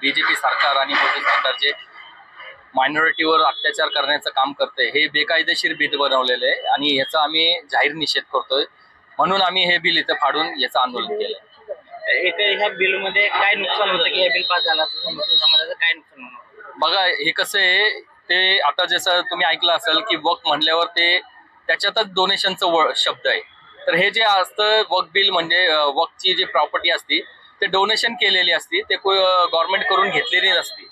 BJP सरकार आणि मोदी सरकार जे मायनॉरिटीवर अत्याचार करण्याचं काम करते हे बेकायदेशीर बिल बनवलेलं आहे आणि याचा आम्ही जाहीर निषेध करतोय. म्हणून आम्ही हे बिल इथं फाडून याचं आंदोलन केलंय. एक ह्या बिलमध्ये काय नुकसान होतं की हे बिल पास झालं समाजाचं काय नुकसान बघा हे कसं आहे ते आता जसं तुम्ही ऐकलं असेल की वक म्हणल्यावर ते त्याच्यातच डोनेशनचं शब्द आहे. तर हे जे असतं वक बिल म्हणजे वकची जी प्रॉपर्टी असती ते डोनेशन केलेली असती ते गव्हर्नमेंट करून घेतलेली नसती.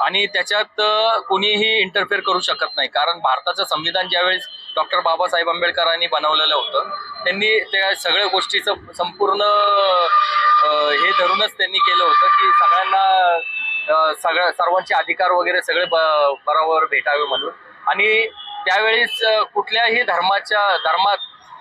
आणि त्याच्यात कुणीही कोणीही इंटरफेअर करू शकत नाही. कारण भारताचं संविधान ज्यावेळेस डॉक्टर बाबासाहेब आंबेडकरांनी बनवलेलं होतं त्यांनी त्या सगळ्या गोष्टीचं संपूर्ण हे धरूनच त्यांनी केलं होतं की सगळ्यांना सगळ्या सर्वांचे अधिकार वगैरे सगळे ब- बरोबर भेटावे म्हणून. आणि त्यावेळेस कुठल्याही धर्माच्या धर्मात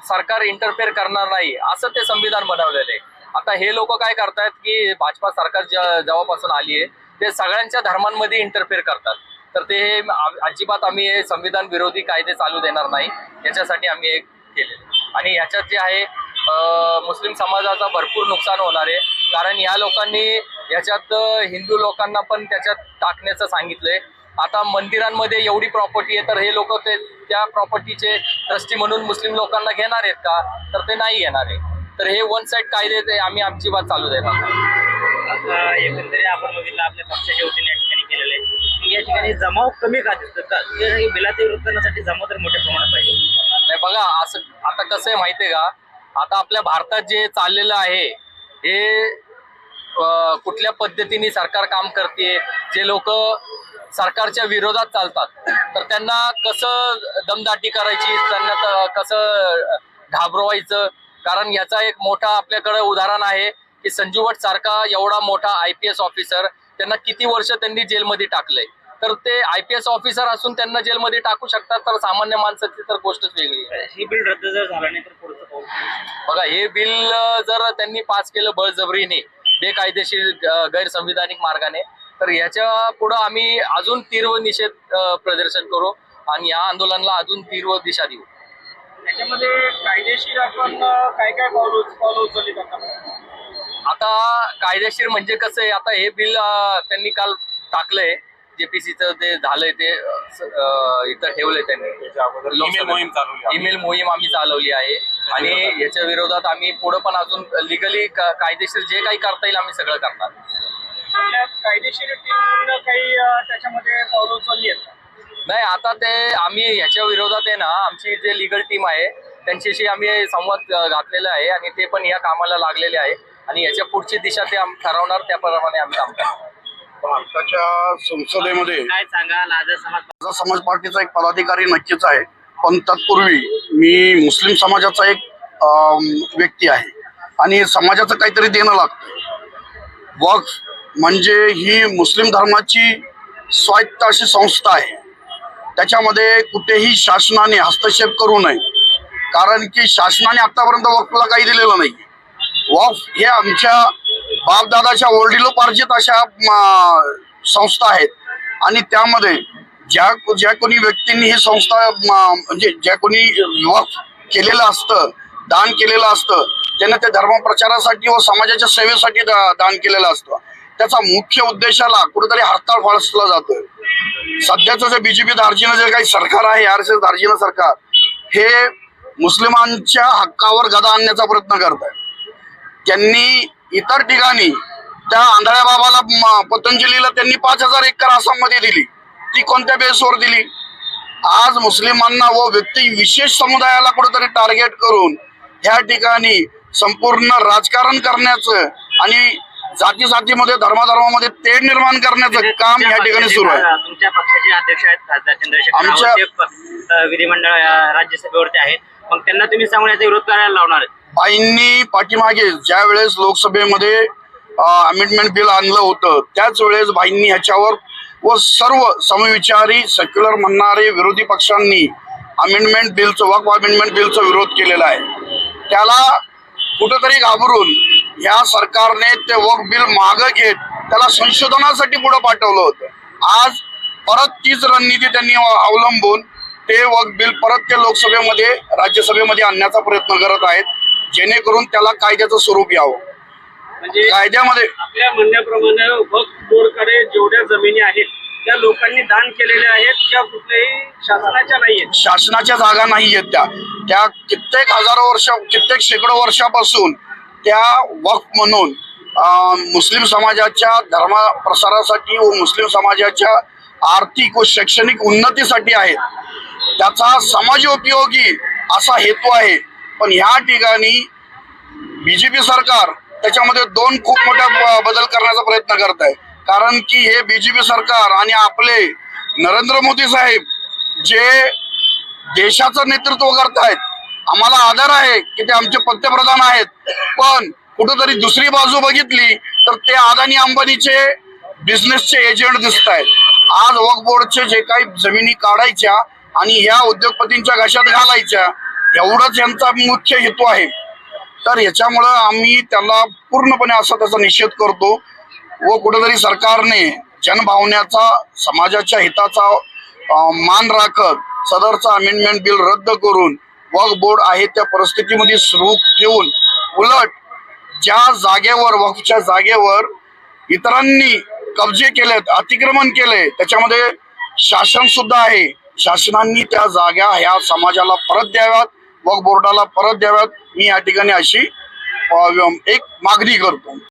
सरकार इंटरफेअर करणार नाही असं ते संविधान बनवलेलं आहे. आता हे लोक काय करतायत की भाजपा सरकार जेव्हापासून आली आहे ते सगळ्यांच्या धर्मांमध्ये इंटरफेअर करतात. तर ते हे अजिबात आम्ही हे संविधान विरोधी कायदे चालू देणार नाही याच्यासाठी आम्ही हे केले आणि ह्याच्यात जे आहे मुस्लिम समाजाचा भरपूर नुकसान होणार आहे. कारण या लोकांनी याच्यात हिंदू लोकांना पण त्याच्यात टाकण्याचं सांगितलंय. आता मंदिरांमध्ये एवढी प्रॉपर्टी आहे तर हे लोक ते त्या प्रॉपर्टीचे ट्रस्टी म्हणून मुस्लिम लोकांना घेणार आहेत का? तर ते नाही घेणार आहे. तर हे वन साईड कायदे आम्ही आमची बात चालू देणार आता एकंदरीत आपण बघितलं आपल्या पक्षाच्या वतीने या ठिकाणी केलेलं आहे की या ठिकाणी जमाव कमी का दिसतं बिलाचे विरोध करण्यासाठी जमाव तर मोठ्या प्रमाणात पाहिजे. नाही बघा असं आता कसं आहे माहितीये का? आता आपल्या भारतात जे चाललेलं आहे हे कुठल्या पद्धतीने सरकार काम करते जे लोक सरकारच्या विरोधात चालतात. तर त्यांना कसं दमदाटी करायची? त्यांना कसं घाबरवायचं? कारण याचा एक मोठा आपल्याकडे उदाहरण आहे की संजू भट सारखा एवढा मोठा आय पी एस ऑफिसर त्यांना किती वर्ष त्यांनी जेलमध्ये टाकलंय? तर ते आय पी एस ऑफिसर असून त्यांना जेलमध्ये टाकू शकतात तर सामान्य माणसाची तर गोष्टच वेगळी ही बिल रद्द जर झालं नाही तर बघा हे बिल जर त्यांनी पास केलं बळजबरीने बेकायदेशीर गैरसंविधानिक मार्गाने तर ह्याच्या पुढं आम्ही अजून तीव्र निषेध प्रदर्शन करू आणि या आंदोलनाला अजून तीव्र दिशा देऊ. त्याच्यामध्ये कायदेशीर आपण काय काय उचलली आता कायदेशीर म्हणजे कसं आहे आता हे बिल त्यांनी काल टाकलंय. जेपीसीचं ते झालंय ते इथं ठेवलंय त्यांनी. ईमेल मोहीम आम्ही चालवली आहे. आणि याच्या विरोधात आम्ही पुढे पण अजून लिगली कायदेशीर जे काही करता येईल आम्ही सगळं करणार. कायदेशीर टीम काही त्याच्यामध्ये पाऊल उचलली आहेत? नाही आता ते आम्ही ह्याच्या विरोधात आहे ना आमची जे लिगल टीम आहे त्यांच्याशी आम्ही संवाद घातलेला आहे आणि ते पण या कामाला लागलेले आहे आणि याच्या पुढची दिशा ते आम- ठरवणार त्याप्रमाणे आम्ही काम करणार. भारताच्या संसदेमध्ये काय सांगाल आज समाज माझा समाज पार्टीचा एक पदाधिकारी नक्कीच आहे. पण तत्पूर्वी मी मुस्लिम समाजाचा एक व्यक्ती आहे. आणि समाजाचं काहीतरी देणं लागतं. वक्फ म्हणजे ही मुस्लिम धर्माची स्वायत्त अशी संस्था आहे. त्याच्यामध्ये कुठेही शासनाने हस्तक्षेप करू नये. कारण की शासनाने आतापर्यंत वक्फला काही दिलेलं नाही. वक्फ हे आमच्या बापदादाच्या वडिलोपार्जित अशा संस्था आहेत. आणि त्यामध्ये ज्या ज्या कोणी व्यक्तींनी ही संस्था म्हणजे ज्या कोणी वक्फ केलेलं असतं दान केलेलं असतं त्यांना ते धर्मप्रचारासाठी व समाजाच्या सेवेसाठी दान केलेलं असतं. त्याचा मुख्य उद्देशाला कुठेतरी हरताळ फाळसला जातोय. सध्याचं जे बीजेपी दार्जिनं जे काही सरकार आहे आर एस एस दार्जिनं सरकार हे मुस्लिमांच्या हक्कावर गदा आणण्याचा प्रयत्न करत आहे त्यांनी इतर ठिकाणी त्या आंधळ्या बाबाला पतंजलीला त्यांनी पाच हजार एकर आसाममध्ये दिली. ती कोणत्या बेसवर दिली? आज मुस्लिमांना व व्यक्ती विशेष समुदायाला कुठेतरी टार्गेट करून ह्या ठिकाणी संपूर्ण राजकारण करण्याचं आणि जाती जातीमध्ये धर्माधर्मामध्ये तेढ निर्माण करण्याचं काम ह्या ठिकाणी सुरू आहे. तुमच्या पक्षाचे अध्यक्ष आहेत खासदार चंद्रशेखर आमच्या- विधिमंडळ राज्यसभेवरती आहेत. मग त्यांना तुम्ही सांगून याचा विरोध करायला लावणार. बाईंनी पाठीमागे ज्या वेळेस लोकसभेमध्ये अमेंडमेंट बिल आणलं होतं त्याच वेळेस बाईंनी ह्याच्यावर व सर्व समविचारी सेक्युलर म्हणणारे विरोधी पक्षांनी अमेंडमेंट बिलचं वक्फ अमेंडमेंट बिलचा विरोध केलेला आहे. त्याला कुठंतरी घाबरून ह्या सरकारने ते वक्फ बिल मागं घेत त्याला संशोधनासाठी पुढे पाठवलं होतं. आज परत तीच रणनीती त्यांनी अवलंबून ते वक्फ बिल परत ते लोकसभेमध्ये राज्यसभेमध्ये आणण्याचा प्रयत्न करत आहेत जेणेकरून त्याला कायद्याचं स्वरूप यावं. म्हणजे कायद्यामध्ये आपल्या म्हणण्याप्रमाणे वक्फ बोर्डकडे जेवढ्या जमिनी आहेत त्या लोकांनी दान केलेल्या आहेत त्या कुठल्याही शासनाच्या नाही आहेत शासनाच्या जागा नाही आहेत त्या. त्या कित्येक हजारो वर्ष कित्येक शेकडो वर्षापासून त्या वक्फ म्हणून मुस्लिम समाजाच्या धर्मप्रसारासाठी व मुस्लिम समाजाच्या आर्थिक व शैक्षणिक उन्नतीसाठी आहेत. त्याचा समाजोपयोगी असा हेतू आहे. पण ह्या ठिकाणी बी जे पी सरकार त्याच्यामध्ये दोन खूप मोठ्या ब- बदल करण्याचा प्रयत्न करत आहे कारण की हे बी जे पी सरकार आणि आपले नरेंद्र मोदी साहेब जे देशाचं नेतृत्व करत आहेत आम्हाला आदर आहे की ते आमचे पंतप्रधान आहेत. पण कुठंतरी दुसरी बाजू बघितली तर ते अदानी अंबानीचे बिझनेसचे एजंट दिसत आहेत. आज वक बोर्डचे जे काही जमिनी काढायच्या आणि ह्या उद्योगपतींच्या घशात घालायच्या एवढंच यांचा मुख्य हेतू आहे. तर याच्यामुळं आम्ही त्याला पूर्णपणे असा त्याचा निषेध करतो व कुठेतरी सरकारने जनभावनेचा समाजाच्या हिताचा मान राखत सदरचा अमेंडमेंट बिल रद्द करून वक्फ बोर्ड आहे त्या परिस्थितीमध्ये सुरू ठेवून उलट ज्या जागेवर वक्फच्या जागेवर इतरांनी कब्जे केलेत अतिक्रमण केले त्याच्यामध्ये शासन सुद्धा आहे. शासनांनी त्या जागा ह्या समाजाला परत द्याव्यात वक्फ बोर्डाला परत द्याव्यात. मी या ठिकाणी अशी एक मागणी करतो.